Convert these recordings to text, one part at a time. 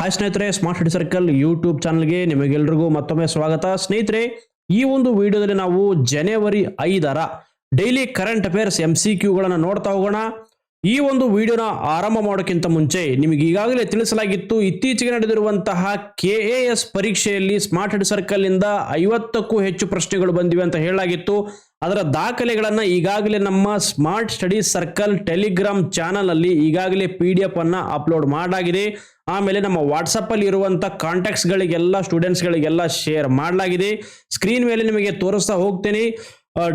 Hi ಸ್ನೇಹಿತರೆ smart city circle YouTube ಚಾನಲ್ಗೆ ನಿಮಗೆಲ್ರಿಗೂ ಮತ್ತೊಮ್ಮೆ ಸ್ವಾಗತ. ಸ್ನೇಹಿತರೆ, ಈ ಒಂದು ವಿಡಿಯೋದಲ್ಲಿ ನಾವು ಜನವರಿ ಐದರ daily current affairs M C ಕ್ಯೂಗಳನ್ನು ನೋಡ್ತಾ ಹೋಗೋಣ. ಈ ಒಂದು ವಿಡಿಯೋನ ಆರಂಭ ಮಾಡೋಕ್ಕಿಂತ ಮುಂಚೆ ನಿಮಗೆ ಈಗಾಗಲೇ ತಿಳಿಸಲಾಗಿತ್ತು, ಇತ್ತೀಚೆಗೆ ನಡೆದಿರುವಂತಹ ಕೆ ಎ ಎಸ್ ಪರೀಕ್ಷೆಯಲ್ಲಿ ಸ್ಮಾರ್ಟ್ ಹೆಡ್ ಸರ್ಕಲ್ ಇಂದ ಐವತ್ತಕ್ಕೂ ಹೆಚ್ಚು ಪ್ರಶ್ನೆಗಳು ಬಂದಿವೆ ಅಂತ ಹೇಳಲಾಗಿತ್ತು. ಅದರ ದಾಖಲೆಗಳನ್ನ ಈಗಾಗಲೇ ನಮ್ಮ smart study circle Telegram channel ಅಲ್ಲಿ ಈಗಾಗಲೇ ಪಿ ಡಿ ಎಫ್ ಅನ್ನ ಅಪ್ಲೋಡ್ ಮಾಡಲಾಗಿದೆ. ಆಮೇಲೆ ನಮ್ಮ ವಾಟ್ಸಪ್ ಅಲ್ಲಿ ಇರುವಂತ ಕಾಂಟ್ಯಾಕ್ಟ್ಸ್ ಗಳಿಗೆಲ್ಲ ಸ್ಟೂಡೆಂಟ್ಸ್ ಗಳಿಗೆಲ್ಲ ಶೇರ್ ಮಾಡಲಾಗಿದೆ. ಸ್ಕ್ರೀನ್ ಮೇಲೆ ನಿಮಗೆ ತೋರಿಸ್ತಾ ಹೋಗ್ತೇನೆ.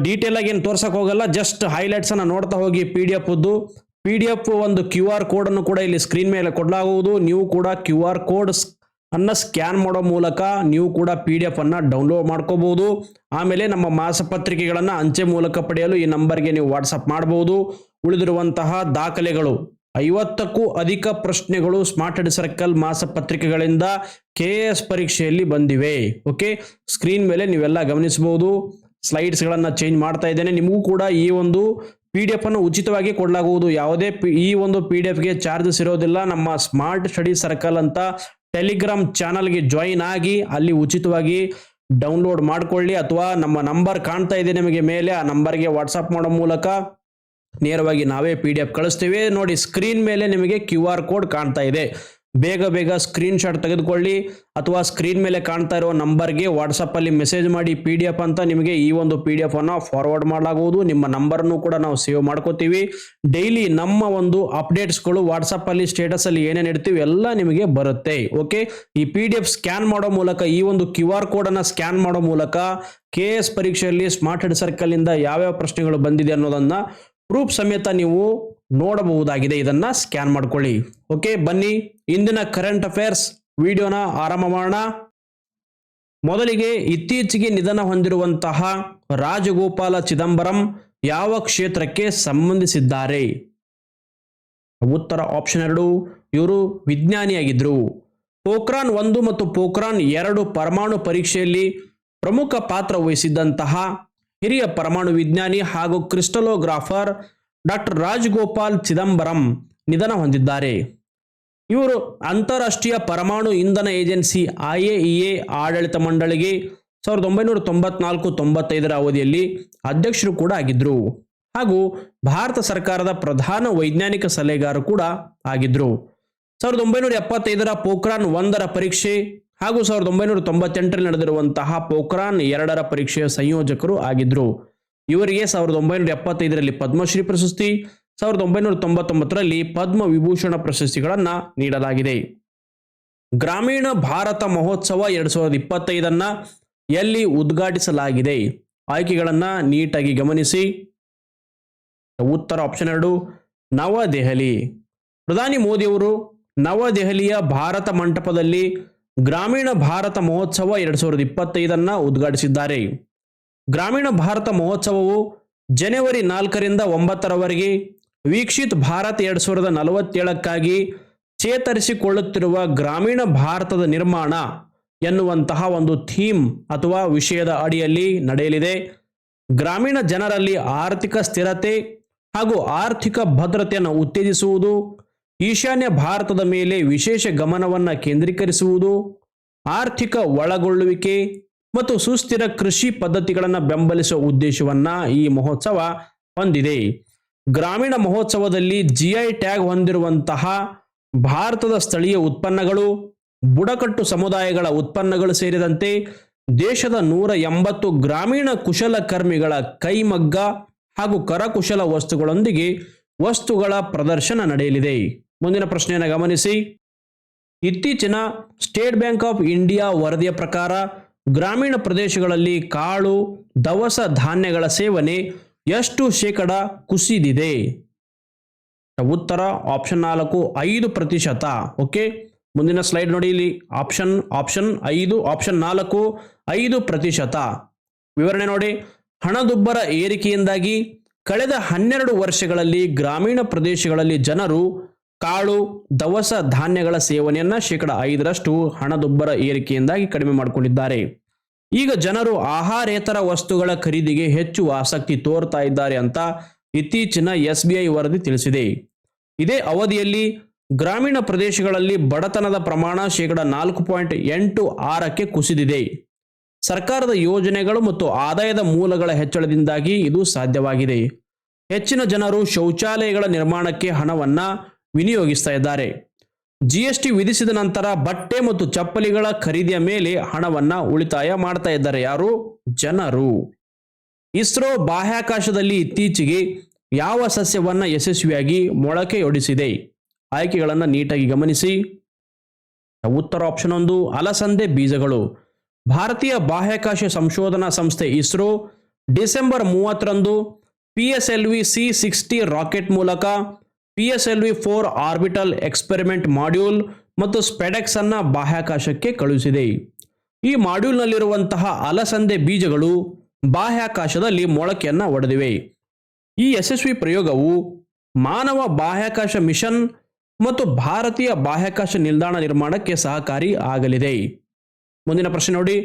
ಡೀಟೇಲ್ ಆಗಿ ಏನು ತೋರ್ಸಕ್ ಹೋಗಲ್ಲ ಜಸ್ಟ್ ಹೈಲೈಟ್ಸ್ ಅನ್ನ ನೋಡ್ತಾ ಹೋಗಿ P D F P D F ಒಂದು ಕ್ಯೂ ಆರ್ ಕೋಡ್ ಅನ್ನು ಕೂಡ ಇಲ್ಲಿ ಸ್ಕ್ರೀನ್ ಮೇಲೆ ಕೊಡಲಾಗುವುದು. ನೀವು ಕೂಡ ಕ್ಯೂ ಆರ್ ಕೋಡ್ ಅನ್ನು ಸ್ಕ್ಯಾನ್ ಮಾಡೋ ಮೂಲಕ ನೀವು ಕೂಡ ಪಿ ಡಿ ಎಫ್ ಅನ್ನು ಡೌನ್ಲೋಡ್ ಮಾಡ್ಕೋಬಹುದು. ಆಮೇಲೆ ನಮ್ಮ ಮಾಸಪತ್ರಿಕೆಗಳನ್ನು ಅಂಚೆ ಮೂಲಕ ಪಡೆಯಲು ಈ ನಂಬರ್ಗೆ ನೀವು ವಾಟ್ಸಪ್ ಮಾಡಬಹುದು ಉಳಿದಿರುವಂತಹ ದಾಖಲೆಗಳು. ಐವತ್ತಕ್ಕೂ ಅಧಿಕ ಪ್ರಶ್ನೆಗಳು ಸ್ಮಾರ್ಟ್ ಅಡ್ ಸರ್ಕಲ್ ಮಾಸಪತ್ರಿಕೆಗಳಿಂದ ಕೆ ಎ ಎಸ್ ಪರೀಕ್ಷೆಯಲ್ಲಿ ಬಂದಿವೆ. ಓಕೆ ಸ್ಕ್ರೀನ್ ಮೇಲೆ ನೀವೆಲ್ಲ ಗಮನಿಸಬಹುದು. ಸ್ಲೈಡ್ಸ್ಗಳನ್ನು ಚೇಂಜ್ ಮಾಡ್ತಾ ಇದ್ದೇನೆ. ನಿಮಗೂ ಕೂಡ ಈ ಒಂದು ಪಿ ಡಿ ಎಫ್ ಅನ್ನು ಉಚಿತವಾಗಿ ಕೊಡಲಾಗುವುದು. ಯಾವುದೇ ಈ ಒಂದು ಪಿ ಡಿ ಎಫ್ಗೆ ಚಾರ್ಜಸ್ ಇರೋದಿಲ್ಲ ನಮ್ಮ ಸ್ಮಾರ್ಟ್ ಸ್ಟಡಿ ಸರ್ಕಲ್ ಅಂತ ಟೆಲಿಗ್ರಾಮ್ ಚಾನಲ್ಗೆ ಜಾಯಿನ್ ಆಗಿ ಅಲ್ಲಿ ಉಚಿತವಾಗಿ ಡೌನ್ಲೋಡ್ ಮಾಡಿಕೊಳ್ಳಿ. ಅಥವಾ ನಮ್ಮ ನಂಬರ್ ಕಾಣ್ತಾ ಇದೆ ನಿಮಗೆ ಮೇಲೆ. ಆ ನಂಬರ್ಗೆ ವಾಟ್ಸಪ್ ಮಾಡೋ ಮೂಲಕ ನೇರವಾಗಿ ನಾವೇ ಪಿ ಡಿ ಎಫ್ ಕಳಿಸ್ತೀವಿ. ನೋಡಿ ಸ್ಕ್ರೀನ್ ಮೇಲೆ ನಿಮಗೆ ಕ್ಯೂ ಆರ್ ಕೋಡ್ ಕಾಣ್ತಾ ಇದೆ. ಬೇಗ ಬೇಗ ಸ್ಕ್ರೀನ್ ಶಾಟ್ ತೆಗೆದುಕೊಳ್ಳಿ ಅಥವಾ ಸ್ಕ್ರೀನ್ ಮೇಲೆ ಕಾಣ್ತಾ ಇರೋ ನಂಬರ್ಗೆ ವಾಟ್ಸಪ್ಪಲ್ಲಿ ಮೆಸೇಜ್ ಮಾಡಿ ಪಿ ಡಿ ಎಫ್ ಅಂತ ನಿಮಗೆ ಈ ಒಂದು ಪಿ ಡಿ ಎಫ್ ಅನ್ನ ಫಾರ್ವರ್ಡ್ ಮಾಡಲಾಗುವುದು. ನಿಮ್ಮ ನಂಬರನ್ನು ಕೂಡ ನಾವು ಸೇವ್ ಮಾಡ್ಕೋತೀವಿ. ಡೈಲಿ ನಮ್ಮ ಒಂದು ಅಪ್ಡೇಟ್ಸ್ಗಳು ವಾಟ್ಸಪ್ಪಲ್ಲಿ ಅಲ್ಲಿ ಸ್ಟೇಟಸ್ ಅಲ್ಲಿ ಏನೇನು ಇಡ್ತೀವಿ ಎಲ್ಲ ನಿಮಗೆ ಬರುತ್ತೆ. ಓಕೆ ಈ ಪಿ ಡಿ ಎಫ್ ಸ್ಕ್ಯಾನ್ ಮಾಡೋ ಮೂಲಕ, ಈ ಒಂದು ಕ್ಯೂ ಆರ್ ಕೋಡ್ ಅನ್ನ ಸ್ಕ್ಯಾನ್ ಮಾಡೋ ಮೂಲಕ ಕೆ ಎಸ್ ಪರೀಕ್ಷೆಯಲ್ಲಿ ಸ್ಮಾರ್ಟ್ ಹೆಡ್ ಸರ್ಕಲ್ ಇಂದ ಯಾವ್ಯಾವ ಪ್ರಶ್ನೆಗಳು ಬಂದಿದೆ ಅನ್ನೋದನ್ನು ಪ್ರೂಫ್ ಸಮೇತ ನೀವು ನೋಡಬಹುದಾಗಿದೆ. ಇದನ್ನ ಸ್ಕ್ಯಾನ್ ಮಾಡ್ಕೊಳ್ಳಿ. ಓಕೆ ಬನ್ನಿ. ಇಂದಿನ ಕರೆಂಟ್ ಅಫೇರ್ಸ್ ವಿಡಿಯೋನ ಆರಂಭ ಮಾಡೋಣ. ಮೊದಲಿಗೆ ಇತ್ತೀಚೆಗೆ ನಿಧನ ಹೊಂದಿರುವಂತಹ ರಾಜಗೋಪಾಲ ಚಿದಂಬರಂ ಯಾವ ಕ್ಷೇತ್ರಕ್ಕೆ ಸಂಬಂಧಿಸಿದ್ದಾರೆ? ಉತ್ತರ ಆಪ್ಷನ್ ಎರಡು. ಇವರು ವಿಜ್ಞಾನಿಯಾಗಿದ್ದರು ಪೋಖ್ರಾನ್ ಒಂದು ಮತ್ತು ಪೋಖ್ರಾನ್ ಎರಡು ಪರಮಾಣು ಪರೀಕ್ಷೆಯಲ್ಲಿ ಪ್ರಮುಖ ಪಾತ್ರ ವಹಿಸಿದ್ದಂತಹ ಹಿರಿಯ ಪರಮಾಣು ವಿಜ್ಞಾನಿ ಹಾಗೂ ಕ್ರಿಸ್ಟಲೋಗ್ರಾಫರ್ ಡಾಕ್ಟರ್ ರಾಜಗೋಪಾಲ್ ಚಿದಂಬರಂ ನಿಧನ ಹೊಂದಿದ್ದಾರೆ. ಇವರು ಅಂತಾರಾಷ್ಟ್ರೀಯ ಪರಮಾಣು ಇಂಧನ ಏಜೆನ್ಸಿ ಐಎಇಎ ಆಡಳಿತ ಮಂಡಳಿಗೆ ಸಾವಿರದ ಒಂಬೈನೂರ ತೊಂಬತ್ನಾಲ್ಕು ತೊಂಬತ್ತೈದರ ಅವಧಿಯಲ್ಲಿ ಅಧ್ಯಕ್ಷರು ಕೂಡ ಆಗಿದ್ದರು ಹಾಗೂ ಭಾರತ ಸರ್ಕಾರದ ಪ್ರಧಾನ ವೈಜ್ಞಾನಿಕ ಸಲಹೆಗಾರ ಕೂಡ ಆಗಿದ್ದರು ಸಾವಿರದ ಒಂಬೈನೂರ ಎಪ್ಪತ್ತೈದರ ಪೋಖ್ರಾನ್ ಒಂದರ ಪರೀಕ್ಷೆ ಹಾಗೂ ಸಾವಿರದ ಒಂಬೈನೂರ ತೊಂಬತ್ತೆಂಟರಲ್ಲಿ ನಡೆದಿರುವಂತಹ ಪೋಖ್ರಾನ್ ಎರಡರ ಪರೀಕ್ಷೆಯ ಸಂಯೋಜಕರು ಆಗಿದ್ರು. ಇವರಿಗೆ ಸಾವಿರದ ಒಂಬೈನೂರ ಎಪ್ಪತ್ತೈದರಲ್ಲಿ ಪದ್ಮಶ್ರೀ ಪ್ರಶಸ್ತಿ, ಸಾವಿರದ ಒಂಬೈನೂರ ತೊಂಬತ್ತೊಂಬತ್ತರಲ್ಲಿ ಪದ್ಮ ವಿಭೂಷಣ ಪ್ರಶಸ್ತಿಗಳನ್ನ ನೀಡಲಾಗಿದೆ. ಗ್ರಾಮೀಣ ಭಾರತ ಮಹೋತ್ಸವ ಎರಡ್ ಸಾವಿರದ ಇಪ್ಪತ್ತೈದನ್ನ ಎಲ್ಲಿ ಉದ್ಘಾಟಿಸಲಾಗಿದೆ? ಆಯ್ಕೆಗಳನ್ನ ನೀಟಾಗಿ ಗಮನಿಸಿ. ಉತ್ತರ ಆಪ್ಷನ್ ಎರಡು, ನವದೆಹಲಿ. ಪ್ರಧಾನಿ ಮೋದಿಯವರು ನವದೆಹಲಿಯ ಭಾರತ ಮಂಟಪದಲ್ಲಿ ಗ್ರಾಮೀಣ ಭಾರತ ಮಹೋತ್ಸವ ಎರಡ್ ಸಾವಿರದ ಇಪ್ಪತ್ತೈದನ್ನ ಉದ್ಘಾಟಿಸಿದ್ದಾರೆ. ಗ್ರಾಮೀಣ ಭಾರತ ಮಹೋತ್ಸವವು ಜನವರಿ ನಾಲ್ಕರಿಂದ ಒಂಬತ್ತರವರೆಗೆ ವೀಕ್ಷಿತ್ ಭಾರತ್ ಎರಡು ಸಾವಿರದ ನಲವತ್ತೇಳಕ್ಕಾಗಿ ಚೇತರಿಸಿಕೊಳ್ಳುತ್ತಿರುವ ಗ್ರಾಮೀಣ ಭಾರತದ ನಿರ್ಮಾಣ ಎನ್ನುವಂತಹ ಒಂದು ಥೀಮ್ ಅಥವಾ ವಿಷಯದ ಅಡಿಯಲ್ಲಿ ನಡೆಯಲಿದೆ. ಗ್ರಾಮೀಣ ಜನರಲ್ಲಿ ಆರ್ಥಿಕ ಸ್ಥಿರತೆ ಹಾಗೂ ಆರ್ಥಿಕ ಭದ್ರತೆಯನ್ನು ಉತ್ತೇಜಿಸುವುದು, ಈಶಾನ್ಯ ಭಾರತದ ಮೇಲೆ ವಿಶೇಷ ಗಮನವನ್ನು ಕೇಂದ್ರೀಕರಿಸುವುದು, ಆರ್ಥಿಕ ಒಳಗೊಳ್ಳುವಿಕೆ ಮತ್ತು ಸುಸ್ಥಿರ ಕೃಷಿ ಪದ್ಧತಿಗಳನ್ನು ಬೆಂಬಲಿಸುವ ಉದ್ದೇಶವನ್ನ ಈ ಮಹೋತ್ಸವ ಹೊಂದಿದೆ. ಗ್ರಾಮೀಣ ಮಹೋತ್ಸವದಲ್ಲಿ ಜಿಐ ಟ್ಯಾಗ್ ಹೊಂದಿರುವಂತಹ ಭಾರತದ ಸ್ಥಳೀಯ ಉತ್ಪನ್ನಗಳು, ಬುಡಕಟ್ಟು ಸಮುದಾಯಗಳ ಉತ್ಪನ್ನಗಳು ಸೇರಿದಂತೆ ದೇಶದ ನೂರ ಎಂಬತ್ತು ಗ್ರಾಮೀಣ ಕುಶಲಕರ್ಮಿಗಳ ಕೈಮಗ್ಗ ಹಾಗೂ ಕರಕುಶಲ ವಸ್ತುಗಳೊಂದಿಗೆ ವಸ್ತುಗಳ ಪ್ರದರ್ಶನ ನಡೆಯಲಿದೆ. ಮುಂದಿನ ಪ್ರಶ್ನೆಯನ್ನು ಗಮನಿಸಿ. ಇತ್ತೀಚಿನ ಸ್ಟೇಟ್ ಬ್ಯಾಂಕ್ ಆಫ್ ಇಂಡಿಯಾ ವರದಿಯ ಪ್ರಕಾರ ಗ್ರಾಮೀಣ ಪ್ರದೇಶಗಳಲ್ಲಿ ಕಾಳು, ದವಸ ಧಾನ್ಯಗಳ ಸೇವನೆ ಎಷ್ಟು ಶೇಕಡ ಕುಸಿದಿದೆ? ಉತ್ತರ ಆಪ್ಷನ್ ನಾಲ್ಕು, ಐದು ಪ್ರತಿಶತ. ಓಕೆ? ಮುಂದಿನ ಸ್ಲೈಡ್ ನೋಡಿ ಇಲ್ಲಿ. ಆಪ್ಷನ್ ಆಪ್ಷನ್ ಐದು, ಆಪ್ಷನ್ ನಾಲ್ಕು, ಐದು ಪ್ರತಿಶತ. ವಿವರಣೆ ನೋಡಿ. ಹಣದುಬ್ಬರ ಏರಿಕೆಯಿಂದಾಗಿ ಕಳೆದ ಹನ್ನೆರಡು ವರ್ಷಗಳಲ್ಲಿ ಗ್ರಾಮೀಣ ಪ್ರದೇಶಗಳಲ್ಲಿ ಜನರು ಕಾಳು, ದವಸ ಧಾನ್ಯಗಳ ಸೇವನೆಯನ್ನ ಶೇಕಡ ಐದರಷ್ಟು ಹಣದುಬ್ಬರ ಏರಿಕೆಯಿಂದಾಗಿ ಕಡಿಮೆ ಮಾಡಿಕೊಂಡಿದ್ದಾರೆ. ಈಗ ಜನರು ಆಹಾರೇತರ ವಸ್ತುಗಳ ಖರೀದಿಗೆ ಹೆಚ್ಚು ಆಸಕ್ತಿ ತೋರ್ತಾ ಇದ್ದಾರೆ ಅಂತ ಇತ್ತೀಚಿನ ಎಸ್ ವರದಿ ತಿಳಿಸಿದೆ. ಇದೇ ಅವಧಿಯಲ್ಲಿ ಗ್ರಾಮೀಣ ಪ್ರದೇಶಗಳಲ್ಲಿ ಬಡತನದ ಪ್ರಮಾಣ ಶೇಕಡ ನಾಲ್ಕು ಪಾಯಿಂಟ್ ಎಂಟು ಆರಕ್ಕೆ ಕುಸಿದಿದೆ. ಸರ್ಕಾರದ ಯೋಜನೆಗಳು ಮತ್ತು ಆದಾಯದ ಮೂಲಗಳ ಹೆಚ್ಚಳದಿಂದಾಗಿ ಇದು ಸಾಧ್ಯವಾಗಿದೆ. ಹೆಚ್ಚಿನ ಜನರು ಶೌಚಾಲಯಗಳ ನಿರ್ಮಾಣಕ್ಕೆ ಹಣವನ್ನ ವಿನಿಯೋಗಿಸ್ತಾ ಇದ್ದಾರೆ. ಜಿಎಸ್ಟಿ ವಿಧಿಸಿದ ನಂತರ ಬಟ್ಟೆ ಮತ್ತು ಚಪ್ಪಲಿಗಳ ಖರೀದಿಯ ಮೇಲೆ ಹಣವನ್ನ ಉಳಿತಾಯ ಮಾಡ್ತಾ ಇದ್ದಾರೆ ಯಾರು? ಜನರು. ಇಸ್ರೋ ಬಾಹ್ಯಾಕಾಶದಲ್ಲಿ ಇತ್ತೀಚೆಗೆ ಯಾವ ಸಸ್ಯವನ್ನ ಯಶಸ್ವಿಯಾಗಿ ಮೊಳಕೆಯೊಡಿಸಿದೆ? ಆಯ್ಕೆಗಳನ್ನು ನೀಟಾಗಿ ಗಮನಿಸಿ. ಉತ್ತರ ಆಪ್ಷನ್ ಒಂದು, ಅಲಸಂದೆ ಬೀಜಗಳು. ಭಾರತೀಯ ಬಾಹ್ಯಾಕಾಶ ಸಂಶೋಧನಾ ಸಂಸ್ಥೆ ಇಸ್ರೋ ಡಿಸೆಂಬರ್ ಮೂವತ್ತರಂದು P S L V C sixty rocket ಮೂಲಕ P S L V four orbital experiment module ಮತ್ತು ಸ್ಪೆಡೆಕ್ಸ್ ಅನ್ನ ಬಾಹ್ಯಾಕಾಶಕ್ಕೆ ಕಳುಹಿಸಿದೆ. ಈ ಮಾಡ್ಯೂಲ್ನಲ್ಲಿರುವಂತಹ ಅಲಸಂದೆ ಬೀಜಗಳು ಬಾಹ್ಯಾಕಾಶದಲ್ಲಿ ಮೊಳಕೆಯನ್ನ ಒಡೆದಿವೆ. ಈ ಯಶಸ್ವಿ ಪ್ರಯೋಗವು ಮಾನವ ಬಾಹ್ಯಾಕಾಶ ಮಿಷನ್ ಮತ್ತು ಭಾರತೀಯ ಬಾಹ್ಯಾಕಾಶ ನಿಲ್ದಾಣ ನಿರ್ಮಾಣಕ್ಕೆ ಸಹಕಾರಿ ಆಗಲಿದೆ. ಮುಂದಿನ ಪ್ರಶ್ನೆ ನೋಡಿ.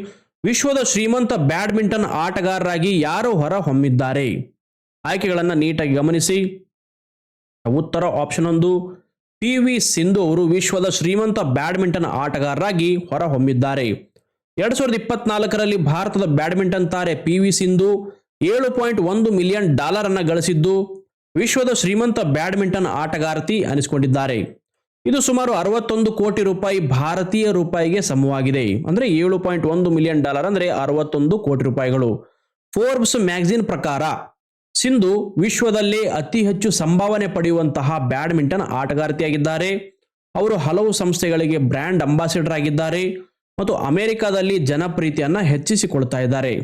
ವಿಶ್ವದ ಶ್ರೀಮಂತ ಬ್ಯಾಡ್ಮಿಂಟನ್ ಆಟಗಾರರಾಗಿ ಯಾರು ಹೊರ ಹೊಮ್ಮಿದ್ದಾರೆ ಆಯ್ಕೆಗಳನ್ನು ನೀಟಾಗಿ ಗಮನಿಸಿ. ಉತ್ತರ ಆಪ್ಷನ್ ಒಂದು ಪಿ ವಿ ಸಿಂಧು ಅವರು ವಿಶ್ವದ ಶ್ರೀಮಂತ ಬ್ಯಾಡ್ಮಿಂಟನ್ ಆಟಗಾರರಾಗಿ ಹೊರಹೊಮ್ಮಿದ್ದಾರೆ. ಎರಡ್ ಸಾವಿರದ ಇಪ್ಪತ್ನಾಲ್ಕರಲ್ಲಿ ಭಾರತದ ಬ್ಯಾಡ್ಮಿಂಟನ್ ತಾರೆ ಪಿ ವಿ ಸಿಂಧು ಏಳು ಪಾಯಿಂಟ್ ಒಂದು ಮಿಲಿಯನ್ ಡಾಲರ್ ಅನ್ನ ಗಳಿಸಿದ್ದು, ವಿಶ್ವದ ಶ್ರೀಮಂತ ಬ್ಯಾಡ್ಮಿಂಟನ್ ಆಟಗಾರತಿ ಅನಿಸಿಕೊಂಡಿದ್ದಾರೆ. ಇದು ಸುಮಾರು ಅರವತ್ತೊಂದು ಕೋಟಿ ರೂಪಾಯಿ ಭಾರತೀಯ ರೂಪಾಯಿಗೆ ಸಮವಾಗಿದೆ. ಅಂದ್ರೆ ಏಳು ಪಾಯಿಂಟ್ ಒಂದು ಮಿಲಿಯನ್ ಡಾಲರ್ ಅಂದ್ರೆ ಅರವತ್ತೊಂದು ಕೋಟಿ ರೂಪಾಯಿಗಳು. ಫೋರ್ಬ್ಸ್ ಮ್ಯಾಗಝಿನ್ ಪ್ರಕಾರ ಸಿಂಧು ವಿಶ್ವದಲ್ಲೇ ಅತಿ ಹೆಚ್ಚು ಸಂಭಾವನೆ ಪಡೆಯುವಂತಹ ಬ್ಯಾಡ್ಮಿಂಟನ್ ಆಟಗಾರ್ತಿಯಾಗಿದ್ದಾರೆ. ಅವರು ಹಲವು ಸಂಸ್ಥೆಗಳಿಗೆ ಬ್ರ್ಯಾಂಡ್ ಅಂಬಾಸಿಡರ್ ಆಗಿದ್ದಾರೆ ಮತ್ತು ಅಮೆರಿಕದಲ್ಲಿ ಜನಪ್ರೀತಿಯನ್ನ ಹೆಚ್ಚಿಸಿಕೊಳ್ತಾ ಇದ್ದಾರೆ.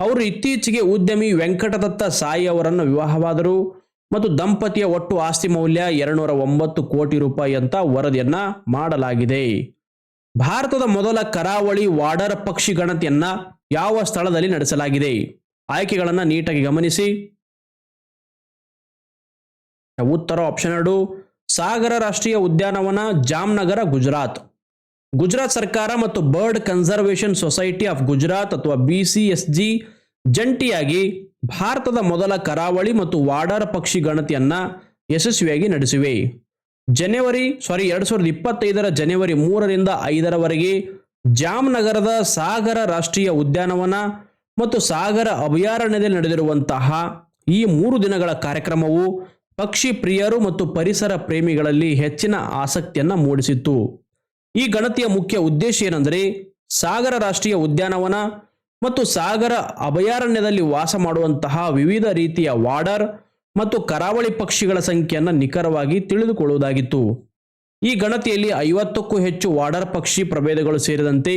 ಅವರು ಇತ್ತೀಚೆಗೆ ಉದ್ಯಮಿ ವೆಂಕಟದತ್ತ ಸಾಯಿ ಅವರನ್ನು ವಿವಾಹವಾದರು ಮತ್ತು ದಂಪತಿಯ ಒಟ್ಟು ಆಸ್ತಿ ಮೌಲ್ಯ ಎರಡುನೂರ ಒಂಬತ್ತು ಕೋಟಿ ರೂಪಾಯಿ ಅಂತ ವರದಿಯನ್ನ ಮಾಡಲಾಗಿದೆ. ಭಾರತದ ಮೊದಲ ಕರಾವಳಿ ವಾಡರ್ ಪಕ್ಷಿ ಗಣತಿಯನ್ನ ಯಾವ ಸ್ಥಳದಲ್ಲಿ ನಡೆಸಲಾಗಿದೆ? ಆಯ್ಕೆಗಳನ್ನು ನೀಟಾಗಿ ಗಮನಿಸಿ. ಉತ್ತರ ಆಪ್ಷನ್ ಎರಡು, ಸಾಗರ ರಾಷ್ಟ್ರೀಯ ಉದ್ಯಾನವನ, ಜಾಮ್ನಗರ, ಗುಜರಾತ್. ಗುಜರಾತ್ ಸರ್ಕಾರ ಮತ್ತು bird conservation society of Gujarat ಅಥವಾ ಬಿ ಸಿ ಎಸ್ ಜಿ ಜಂಟಿಯಾಗಿ ಭಾರತದ ಮೊದಲ ಕರಾವಳಿ ಮತ್ತು ವಾಡರ್ ಪಕ್ಷಿ ಗಣತಿಯನ್ನ ಯಶಸ್ವಿಯಾಗಿ ನಡೆಸಿವೆ. ಜನವರಿ ಸಾರಿ ಎರಡ್ ಸಾವಿರದ ಇಪ್ಪತ್ತೈದರ ಜನವರಿ ಮೂರರಿಂದ ಐದರವರೆಗೆ ಜಾಮ್ನಗರದ ಸಾಗರ ರಾಷ್ಟ್ರೀಯ ಉದ್ಯಾನವನ ಮತ್ತು ಸಾಗರ ಅಭಯಾರಣ್ಯದಲ್ಲಿ ನಡೆದಿರುವಂತಹ ಈ ಮೂರು ದಿನಗಳ ಕಾರ್ಯಕ್ರಮವು ಪಕ್ಷಿ ಪ್ರಿಯರು ಮತ್ತು ಪರಿಸರ ಪ್ರೇಮಿಗಳಲ್ಲಿ ಹೆಚ್ಚಿನ ಆಸಕ್ತಿಯನ್ನು ಮೂಡಿಸಿತ್ತು. ಈ ಗಣತಿಯ ಮುಖ್ಯ ಉದ್ದೇಶ ಏನೆಂದರೆ ಸಾಗರ ರಾಷ್ಟ್ರೀಯ ಉದ್ಯಾನವನ ಮತ್ತು ಸಾಗರ ಅಭಯಾರಣ್ಯದಲ್ಲಿ ವಾಸ ಮಾಡುವಂತಹ ವಿವಿಧ ರೀತಿಯ ವಾಡರ್ ಮತ್ತು ಕರಾವಳಿ ಪಕ್ಷಿಗಳ ಸಂಖ್ಯೆಯನ್ನು ನಿಖರವಾಗಿ ತಿಳಿದುಕೊಳ್ಳುವುದಾಗಿತ್ತು. ಈ ಗಣತಿಯಲ್ಲಿ ಐವತ್ತಕ್ಕೂ ಹೆಚ್ಚು ವಾಡರ್ ಪಕ್ಷಿ ಪ್ರಭೇದಗಳು ಸೇರಿದಂತೆ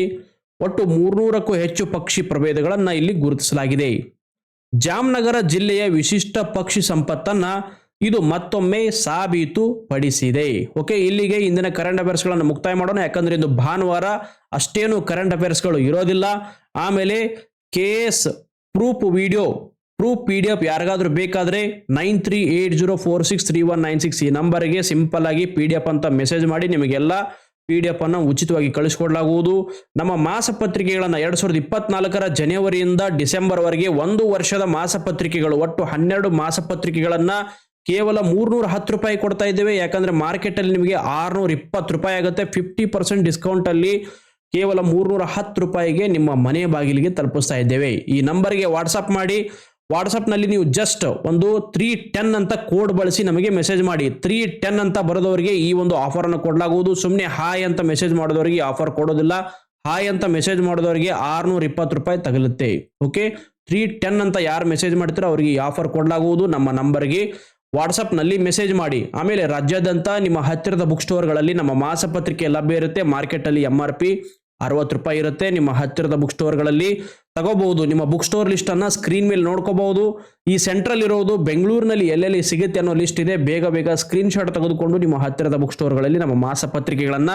ಒಟ್ಟು ಮೂರ್ನೂರಕ್ಕೂ ಹೆಚ್ಚು ಪಕ್ಷಿ ಪ್ರಭೇದಗಳನ್ನು ಇಲ್ಲಿ ಗುರುತಿಸಲಾಗಿದೆ. ಜಾಮ್ನಗರ ಜಿಲ್ಲೆಯ ವಿಶಿಷ್ಟ ಪಕ್ಷಿ ಸಂಪತ್ತನ್ನ ಇದು ಮತ್ತೊಮ್ಮೆ ಸಾಬೀತು ಪಡಿಸಿದೆ. ಓಕೆ, ಇಲ್ಲಿಗೆ ಇಂದಿನ ಕರೆಂಟ್ ಅಫೇರ್ಸ್ಗಳನ್ನು ಮುಕ್ತಾಯ ಮಾಡೋಣ. ಯಾಕಂದ್ರೆ ಇಂದು ಭಾನುವಾರ ಅಷ್ಟೇನು ಕರೆಂಟ್ ಅಫೇರ್ಸ್ಗಳು ಇರೋದಿಲ್ಲ. ಆಮೇಲೆ K S proof video proof P D F ಯಾರಿಗಾದ್ರೂ ಬೇಕಾದ್ರೆ nine three eight zero four six three one nine six ಈ ನಂಬರ್ಗೆ ಸಿಂಪಲ್ ಆಗಿ ಪಿ ಡಿ ಎಫ್ ಅಂತ ಮೆಸೇಜ್ ಮಾಡಿ ನಿಮಗೆಲ್ಲ ಪಿ ಡಿ ಎಫ್ ಅನ್ನು ಉಚಿತವಾಗಿ ಕಳಿಸ್ಕೊಡಲಾಗುವುದು ನಮ್ಮ ಮಾಸಪತ್ರಿಕೆಗಳನ್ನು ಎರಡು ಸಾವಿರದ ಇಪ್ಪತ್ನಾಲ್ಕರ ಜನವರಿಯಿಂದ ಡಿಸೆಂಬರ್ವರೆಗೆ ಒಂದು ವರ್ಷದ ಮಾಸಪತ್ರಿಕೆಗಳು, ಒಟ್ಟು ಹನ್ನೆರಡು ಮಾಸಪತ್ರಿಕೆಗಳನ್ನು ಕೇವಲ ಮೂರ್ನೂರ ಹತ್ತು ರೂಪಾಯಿ ಕೊಡ್ತಾ ಇದ್ದೇವೆ. ಯಾಕಂದ್ರೆ ಮಾರ್ಕೆಟಲ್ಲಿ ನಿಮಗೆ ಆರ್ನೂರ ಇಪ್ಪತ್ತು ರೂಪಾಯಿ ಆಗುತ್ತೆ. ಫಿಫ್ಟಿ ಪರ್ಸೆಂಟ್ ಡಿಸ್ಕೌಂಟಲ್ಲಿ ಕೇವಲ ಮೂರ್ನೂರ ಹತ್ತು ರೂಪಾಯಿಗೆ ನಿಮ್ಮ ಮನೆ ಬಾಗಿಲಿಗೆ ತಲುಪಿಸ್ತಾ ಇದ್ದೇವೆ. ಈ ನಂಬರ್ಗೆ ವಾಟ್ಸಪ್ ಮಾಡಿ. ವಾಟ್ಸಪ್ನಲ್ಲಿ ನೀವು ಜಸ್ಟ್ ಒಂದು ತ್ರೀ ಟೆನ್ ಅಂತ ಕೋಡ್ ಬಳಸಿ ನಮಗೆ ಮೆಸೇಜ್ ಮಾಡಿ. ತ್ರೀ ಟೆನ್ ಅಂತ ಬರೆದವರಿಗೆ ಈ ಒಂದು ಆಫರ್ ಅನ್ನು ಕೊಡಲಾಗುವುದು. ಸುಮ್ಮನೆ ಹಾಯ್ ಅಂತ ಮೆಸೇಜ್ ಮಾಡೋದವರಿಗೆ ಆಫರ್ ಕೊಡೋದಿಲ್ಲ. ಹಾಯ್ ಅಂತ ಮೆಸೇಜ್ ಮಾಡಿದವರಿಗೆ ಆರ್ನೂರ ರೂಪಾಯಿ ತಗಲುತ್ತೆ. ಓಕೆ ತ್ರೀ ಟೆನ್ ಅಂತ ಯಾರು ಮೆಸೇಜ್ ಮಾಡ್ತಾರೋ ಅವರಿಗೆ ಈ ಆಫರ್ ಕೊಡಲಾಗುವುದು. ನಮ್ಮ ನಂಬರ್ಗೆ ವಾಟ್ಸಪ್ನಲ್ಲಿ ಮೆಸೇಜ್ ಮಾಡಿ. ಆಮೇಲೆ ರಾಜ್ಯಾದ್ಯಂತ ನಿಮ್ಮ ಹತ್ತಿರದ ಬುಕ್ ಸ್ಟೋರ್ಗಳಲ್ಲಿ ನಮ್ಮ ಮಾಸಪತ್ರಿಕೆ ಲಭ್ಯ ಇರುತ್ತೆ. ಮಾರ್ಕೆಟಲ್ಲಿ ಎಂ ಆರ್ ಪಿ ಅರವತ್ತು ರೂಪಾಯಿ ಇರುತ್ತೆ. ನಿಮ್ಮ ಹತ್ತಿರದ ಬುಕ್ ಸ್ಟೋರ್ಗಳಲ್ಲಿ ತಗೋಬಹುದು. ನಿಮ್ಮ ಬುಕ್ ಸ್ಟೋರ್ ಲಿಸ್ಟ್ ಅನ್ನ ಸ್ಕ್ರೀನ್ ಮೇಲೆ ನೋಡ್ಕೋಬಹುದು. ಈ ಸೆಂಟ್ರಲ್ ಇರೋದು ಬೆಂಗಳೂರಿನಲ್ಲಿ ಎಲ್ಲೆಲ್ಲಿ ಸಿಗುತ್ತೆ ಅನ್ನೋ ಲಿಸ್ಟ್ ಇದೆ. ಬೇಗ ಬೇಗ ಸ್ಕ್ರೀನ್ ಶಾಟ್ ತೆಗೆದುಕೊಂಡು ನಿಮ್ಮ ಹತ್ತಿರದ ಬುಕ್ ಸ್ಟೋರ್ಗಳಲ್ಲಿ ನಮ್ಮ ಮಾಸಪತ್ರಿಕೆಗಳನ್ನ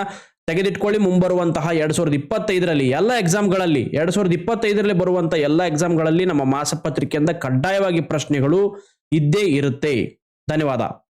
ತೆಗೆದಿಟ್ಕೊಳ್ಳಿ. ಮುಂಬರುವಂತಹ ಎರಡ್ ಸಾವಿರದ ಇಪ್ಪತ್ತೈದರಲ್ಲಿ ಎಲ್ಲ ಎಕ್ಸಾಮ್ಗಳಲ್ಲಿ ಎರಡ್ ಸಾವಿರದ ಇಪ್ಪತ್ತೈದರಲ್ಲಿ ಬರುವಂತಹ ಎಲ್ಲ ಎಕ್ಸಾಮ್ಗಳಲ್ಲಿ ನಮ್ಮ ಮಾಸಪತ್ರಿಕೆಯಿಂದ ಕಡ್ಡಾಯವಾಗಿ ಪ್ರಶ್ನೆಗಳು ಇದ್ದೇ ಇರುತ್ತೆ. ಧನ್ಯವಾದ.